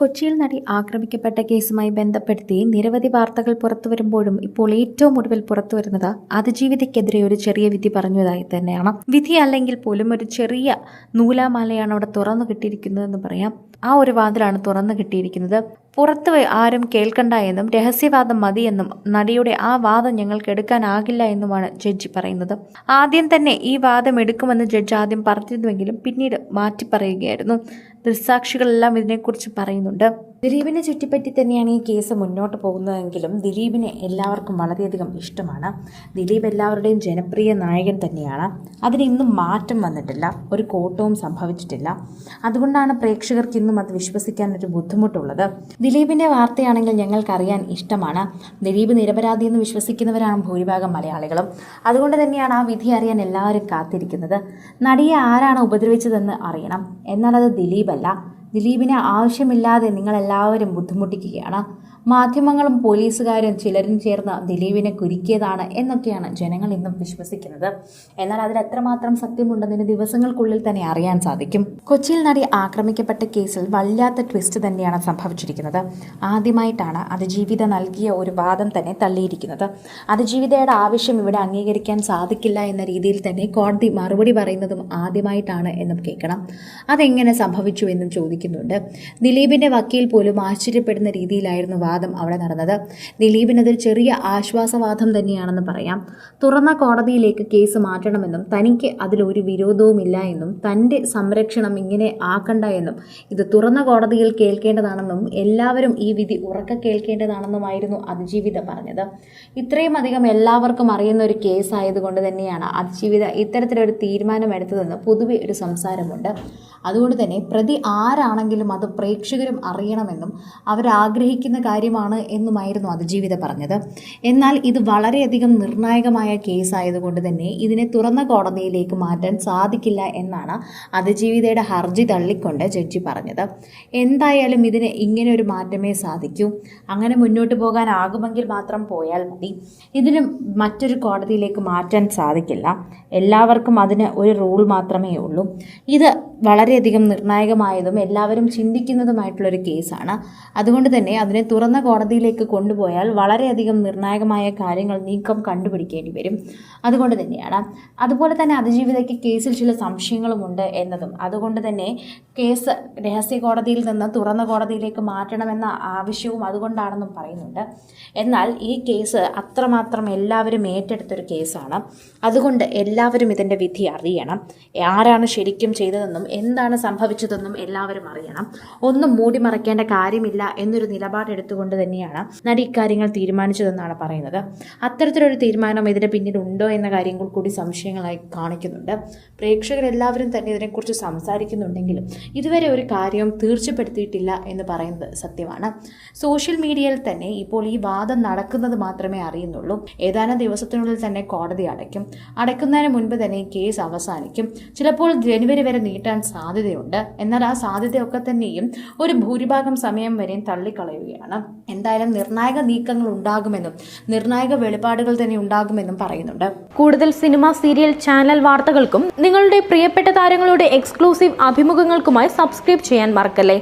കൊച്ചിയിൽ നടി ആക്രമിക്കപ്പെട്ട കേസുമായി ബന്ധപ്പെടുത്തി നിരവധി വാർത്തകൾ പുറത്തു വരുമ്പോഴും ഇപ്പോൾ ഏറ്റവും ഒടുവിൽ പുറത്തു വരുന്നത് അതിജീവിതയ്ക്കെതിരെ ഒരു ചെറിയ വിധി പറഞ്ഞതായി തന്നെയാണ്. വിധി അല്ലെങ്കിൽ പോലും ഒരു ചെറിയ നൂലാമാലയാണ് അവിടെ തുറന്നു കിട്ടിയിരിക്കുന്നതെന്ന് പറയാം. ആ ഒരു വാതിലാണ് തുറന്നു കിട്ടിയിരിക്കുന്നത്. പുറത്ത് ആരും കേൾക്കണ്ട എന്നും രഹസ്യവാദം മതിയെന്നും നടിയുടെ ആ വാദം ഞങ്ങൾക്ക് എടുക്കാനാകില്ല എന്നുമാണ് ജഡ്ജി പറയുന്നത്. ആദ്യം തന്നെ ഈ വാദം എടുക്കുമെന്ന് ജഡ്ജ് ആദ്യം പറഞ്ഞിരുന്നുവെങ്കിലും പിന്നീട് മാറ്റി പറയുകയായിരുന്നു ദൃക്സാക്ഷികളെല്ലാം ഇതിനെക്കുറിച്ച് പറയുന്നുണ്ട്. ദിലീപിനെ ചുറ്റിപ്പറ്റി തന്നെയാണ് ഈ കേസ് മുന്നോട്ട് പോകുന്നതെങ്കിലും ദിലീപിനെ എല്ലാവർക്കും വളരെയധികം ഇഷ്ടമാണ്. ദിലീപ് എല്ലാവരുടെയും ജനപ്രിയ നായകൻ തന്നെയാണ്. അതിനിന്നും മാറ്റം വന്നിട്ടില്ല. ഒരു കോട്ടവും സംഭവിച്ചിട്ടില്ല. അതുകൊണ്ടാണ് പ്രേക്ഷകർക്ക് ഇന്നും അത് വിശ്വസിക്കാൻ ഒരു ബുദ്ധിമുട്ടുള്ളത്. ദിലീപിന്റെ വാർത്തയാണെങ്കിൽ ഞങ്ങൾക്കറിയാൻ ഇഷ്ടമാണ്. ദിലീപ് നിരപരാധി എന്ന് വിശ്വസിക്കുന്നവരാണ് ഭൂരിഭാഗം മലയാളികളും. അതുകൊണ്ട് തന്നെയാണ് ആ വിധി അറിയാൻ എല്ലാവരും കാത്തിരിക്കുന്നത്. നടിയെ ആരാണ് ഉപദ്രവിച്ചതെന്ന് അറിയണം. എന്നാൽ അത് ദിലീപല്ല. ദിലീപിനെ ആവശ്യമില്ലാതെ നിങ്ങളെല്ലാവരും ബുദ്ധിമുട്ടിക്കുകയാണ്. മാധ്യമങ്ങളും പോലീസുകാരും ചിലരും ചേർന്ന് ദിലീപിനെ കുരുക്കിയതാണ് എന്നൊക്കെയാണ് ജനങ്ങൾ ഇന്നും വിശ്വസിക്കുന്നത്. എന്നാൽ അതിൽ എത്രമാത്രം സത്യമുണ്ടെന്നതിന് ദിവസങ്ങൾക്കുള്ളിൽ തന്നെ അറിയാൻ സാധിക്കും. കൊച്ചിയിൽ നടി ആക്രമിക്കപ്പെട്ട കേസിൽ വല്ലാത്ത ട്വിസ്റ്റ് തന്നെയാണ് സംഭവിച്ചിരിക്കുന്നത്. ആദ്യമായിട്ടാണ് അതിജീവിത നൽകിയ ഒരു വാദം തന്നെ തള്ളിയിരിക്കുന്നത്. അതിജീവിതയുടെ ആവശ്യം ഇവിടെ അംഗീകരിക്കാൻ സാധിക്കില്ല എന്ന രീതിയിൽ തന്നെ കോടതി മറുപടി പറയുന്നതും ആദ്യമായിട്ടാണ് എന്നും കേൾക്കണം. അതെങ്ങനെ സംഭവിച്ചു എന്നും ചോദിക്കുന്നുണ്ട്. ദിലീപിന്റെ വക്കീൽ പോലും ആശ്ചര്യപ്പെടുന്ന രീതിയിലായിരുന്നു വാദം അവിടെ നടന്നത്. ദിലീപിനതൊരു ചെറിയ ആശ്വാസവാദം തന്നെയാണെന്ന് പറയാം. തുറന്ന കോടതിയിലേക്ക് കേസ് മാറ്റണമെന്നും തനിക്ക് അതിലൊരു വിരോധവുമില്ല എന്നും തന്റെ സംരക്ഷണം ഇങ്ങനെ ആക്കണ്ട എന്നും ഇത് തുറന്ന കോടതിയിൽ കേൾക്കേണ്ടതാണെന്നും എല്ലാവരും ഈ വിധി ഉറക്ക കേൾക്കേണ്ടതാണെന്നുമായിരുന്നു അതിജീവിത പറഞ്ഞത്. ഇത്രയും അധികം എല്ലാവർക്കും അറിയുന്ന ഒരു കേസായതുകൊണ്ട് തന്നെയാണ് അതിജീവിത ഇത്തരത്തിലൊരു തീരുമാനമെടുത്തതെന്ന് പൊതുവെ ഒരു സംസാരമുണ്ട്. അതുകൊണ്ട് തന്നെ പ്രതി ആരാണെങ്കിലും അത് പ്രേക്ഷകരും അറിയണമെന്നും അവരാഗ്രഹിക്കുന്ന കാര്യമാണ് എന്നുമായിരുന്നു അതിജീവിത പറഞ്ഞത്. എന്നാൽ ഇത് വളരെയധികം നിർണായകമായ കേസായതുകൊണ്ട് തന്നെ ഇതിനെ തുറന്ന കോടതിയിലേക്ക് മാറ്റാൻ സാധിക്കില്ല എന്നാണ് അതിജീവിതയുടെ ഹർജി തള്ളിക്കൊണ്ട് ജഡ്ജി പറഞ്ഞത്. എന്തായാലും ഇതിന് ഇങ്ങനെ ഒരു മാറ്റമേ സാധിക്കൂ. അങ്ങനെ മുന്നോട്ട് പോകാനാകുമെങ്കിൽ മാത്രം പോയാൽ മതി. ഇതിന് മറ്റൊരു കോടതിയിലേക്ക് മാറ്റാൻ സാധിക്കില്ല. എല്ലാവർക്കും അതിന് ഒരു റൂൾ മാത്രമേ ഉള്ളൂ. ഇത് വളരെയധികം നിർണായകമായതും എല്ലാവരും ചിന്തിക്കുന്നതുമായിട്ടുള്ളൊരു കേസാണ്. അതുകൊണ്ട് തന്നെ അതിനെ തുറന്ന കോടതിയിലേക്ക് കൊണ്ടുപോയാൽ വളരെയധികം നിർണായകമായ കാര്യങ്ങൾ നീക്കം കണ്ടുപിടിക്കേണ്ടി വരും. അതുകൊണ്ട് തന്നെയാണ്. അതുപോലെ തന്നെ അതിജീവിതയ്ക്ക് കേസിൽ ചില സംശയങ്ങളുമുണ്ട് എന്നതും. അതുകൊണ്ട് തന്നെ കേസ് രഹസ്യ കോടതിയിൽ നിന്ന് തുറന്ന കോടതിയിലേക്ക് മാറ്റണമെന്ന ആവശ്യവും അതുകൊണ്ടാണെന്നും പറയുന്നുണ്ട്. എന്നാൽ ഈ കേസ് അത്രമാത്രം എല്ലാവരും ഏറ്റെടുത്തൊരു കേസാണ്. അതുകൊണ്ട് എല്ലാവരും ഇതിന്റെ വിധി അറിയണം. ആരാണ് ശരിക്കും ചെയ്തതെന്നും എന്താണ് സംഭവിച്ചതെന്നും എല്ലാവരും അറിയണം. ഒന്നും മൂടി മറയ്ക്കേണ്ട കാര്യമില്ല എന്നൊരു നിലപാടെടുത്തുകൊണ്ട് തന്നെയാണ് നടി ഇക്കാര്യങ്ങൾ തീരുമാനിച്ചതെന്നാണ് പറയുന്നത്. അത്തരത്തിലൊരു തീരുമാനം ഇതിന് പിന്നിൽ ഉണ്ടോ എന്ന കാര്യങ്ങൾ കൂടി സംശയങ്ങളായി കാണിക്കുന്നുണ്ട്. പ്രേക്ഷകരെല്ലാവരും തന്നെ ഇതിനെക്കുറിച്ച് സംസാരിക്കുന്നുണ്ടെങ്കിലും ഇതുവരെ ഒരു കാര്യവും തീർച്ചപ്പെടുത്തിയിട്ടില്ല എന്ന് പറയുന്നത് സത്യമാണ്. സോഷ്യൽ മീഡിയയിൽ തന്നെ ഇപ്പോൾ ഈ വാദം നടക്കുന്നത് മാത്രമേ അറിയുന്നുള്ളൂ. ഏതാനും ദിവസത്തിനുള്ളിൽ തന്നെ കോടതി അടയ്ക്കും. അടയ്ക്കുന്നതിന് മുൻപ് തന്നെ കേസ് അവസാനിക്കും. ചിലപ്പോൾ ജനുവരി വരെ നീട്ടാൻ സാധ്യതയുണ്ട്. എന്നാൽ ആ സാധ്യതയൊക്കെ തന്നെയും ഒരു ഭൂരിഭാഗം സമയം വരെയും തള്ളിക്കളയുകയാണ്. എന്തായാലും നിർണായക നീക്കങ്ങൾ ഉണ്ടാകുമെന്നും നിർണായക വെളിപാടുകൾ തന്നെ ഉണ്ടാകുമെന്നും പറയുന്നുണ്ട്. കൂടുതൽ സിനിമ സീരിയൽ ചാനൽ വാർത്തകൾക്കും നിങ്ങളുടെ പ്രിയപ്പെട്ട താരങ്ങളുടെ എക്സ്ക്ലൂസീവ് അഭിമുഖങ്ങൾക്കുമായി സബ്സ്ക്രൈബ് ചെയ്യാൻ മറക്കല്ലേ?